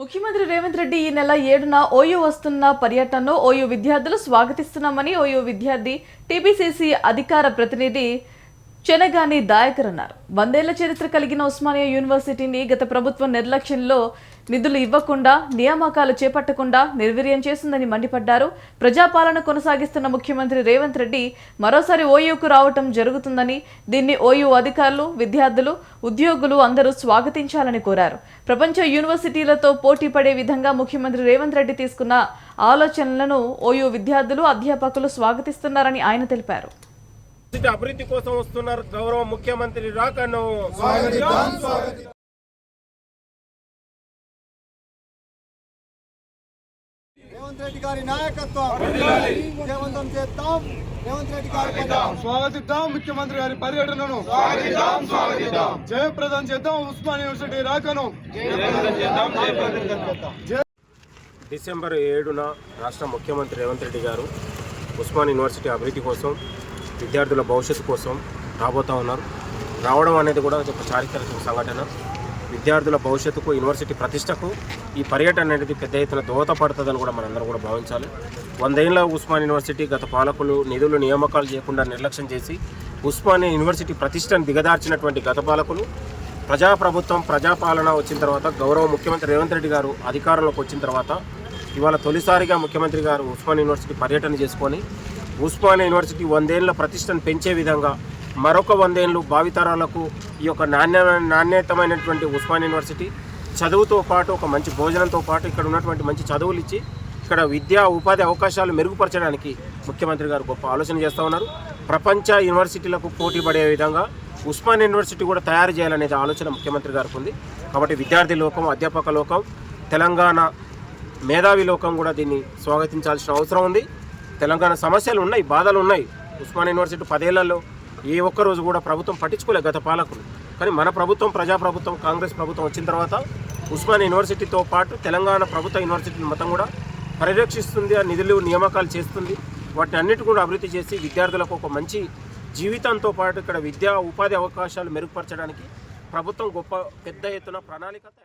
ముఖ్యమంత్రి రేవంత్ రెడ్డి ఈ నెల ఏడున ఓయూ వస్తున్న పర్యటనను ఓయూ విద్యార్థులు స్వాగతిస్తున్నామని ఓయూ విద్యార్థి టీపీసీసీ అధికార ప్రతినిధి చెనగాని దాయకర్ అన్నారు వందేళ్ళ చరిత్ర కలిగిన ఉస్మానియా యూనివర్సిటీని గత ప్రభుత్వం నిర్లక్ష్యంలో నిధులు ఇవ్వకుండా నియామకాలు చేపట్టకుండా నిర్వీర్యం చేసిందని మండిపడ్డారు. ప్రజాపాలన కొనసాగిస్తున్న ముఖ్యమంత్రి రేవంత్ రెడ్డి మరోసారి ఓయూకు రావటం జరుగుతుందని దీన్ని ఓయూ అధికారులు విద్యార్థులు ఉద్యోగులు అందరూ స్వాగతించాలని కోరారు. ప్రపంచ యూనివర్సిటీలతో పోటీ పడే విధంగా ముఖ్యమంత్రి రేవంత్ రెడ్డి తీసుకున్న ఆలోచనలను ఓయూ విద్యార్థులు అధ్యాపకులు స్వాగతిస్తున్నారని ఆయన తెలిపారు. అభివృద్ధి కోసం వస్తున్నారు గౌరవ ముఖ్యమంత్రి రాకను. రేవంత్ రెడ్డి గారి నాయకత్వం. విజయవంతం చేద్దాం. రేవంత్ రెడ్డి గారి. స్వాగతిద్దాం. ముఖ్యమంత్రి గారి పర్యటనను జయప్రదం చేద్దాం ఉస్మాన్ యూనివర్సిటీ రాకను. డిసెంబర్ ఏడున రాష్ట్ర ముఖ్యమంత్రి రేవంత్ రెడ్డి గారు ఉస్మాన్ యూనివర్సిటీ అభివృద్ధి కోసం విద్యార్థుల భవిష్యత్తు కోసం రాబోతా ఉన్నారు. రావడం అనేది కూడా ఒక చారిత్రక సంఘటన. విద్యార్థుల భవిష్యత్తుకు యూనివర్సిటీ ప్రతిష్టకు ఈ పర్యటన అనేది పెద్ద ఎత్తున దోహదపడుతుందని కూడా మనందరం కూడా భావించాలి. వందేళ్ళ ఉస్మాన్ యూనివర్సిటీ గత పాలకులు నిధులు నియామకాలు చేయకుండా నిర్లక్ష్యం చేసి ఉస్మానియా యూనివర్సిటీ ప్రతిష్టను దిగదార్చినటువంటి గత పాలకులు ప్రజాప్రభుత్వం ప్రజాపాలన వచ్చిన తర్వాత గౌరవ ముఖ్యమంత్రి రేవంత్ రెడ్డి గారు అధికారంలోకి వచ్చిన తర్వాత ఇవాళ తొలిసారిగా ముఖ్యమంత్రి గారు ఉస్మాన్ యూనివర్సిటీ పర్యటన చేసుకొని ఉస్మానియా యూనివర్సిటీ వందేళ్ళ ప్రతిష్టను పెంచే విధంగా మరొక వందేళ్ళు భావితరాలకు ఈ యొక్క నాణ్య నాణ్యతమైనటువంటి ఉస్మాన్ యూనివర్సిటీ చదువుతో పాటు ఒక మంచి భోజనంతో పాటు ఇక్కడ ఉన్నటువంటి మంచి చదువులు ఇచ్చి ఇక్కడ విద్యా ఉపాధి అవకాశాలు మెరుగుపరచడానికి ముఖ్యమంత్రి గారు గొప్ప ఆలోచన చేస్తూ ఉన్నారు. ప్రపంచ యూనివర్సిటీలకు పోటీ పడే విధంగా ఉస్మాన్ యూనివర్సిటీ కూడా తయారు చేయాలనేది ఆలోచన ముఖ్యమంత్రి గారికి ఉంది. కాబట్టి విద్యార్థి లోకం అధ్యాపక లోకం తెలంగాణ మేధావి లోకం కూడా దీన్ని స్వాగతించాల్సిన అవసరం ఉంది. తెలంగాణ సమస్యలు ఉన్నాయి బాధలు ఉన్నాయి. ఉస్మాన్ యూనివర్సిటీ పదేళ్ళలో ఏ ఒక్క రోజు కూడా ప్రభుత్వం పట్టించుకోలేదు గత పాలకులు. కానీ మన ప్రభుత్వం ప్రజాప్రభుత్వం కాంగ్రెస్ ప్రభుత్వం వచ్చిన తర్వాత ఉస్మాన్ యూనివర్సిటీతో పాటు తెలంగాణ ప్రభుత్వ యూనివర్సిటీ మొత్తం కూడా పరిరక్షిస్తుంది ఆ నిధులు నియామకాలు చేస్తుంది. వాటిని అన్నిటి కూడా అభివృద్ధి చేసి విద్యార్థులకు ఒక మంచి జీవితంతో పాటు ఇక్కడ విద్యా ఉపాధి అవకాశాలు మెరుగుపరచడానికి ప్రభుత్వం గొప్ప పెద్ద ఎత్తున ప్రణాళిక తయారు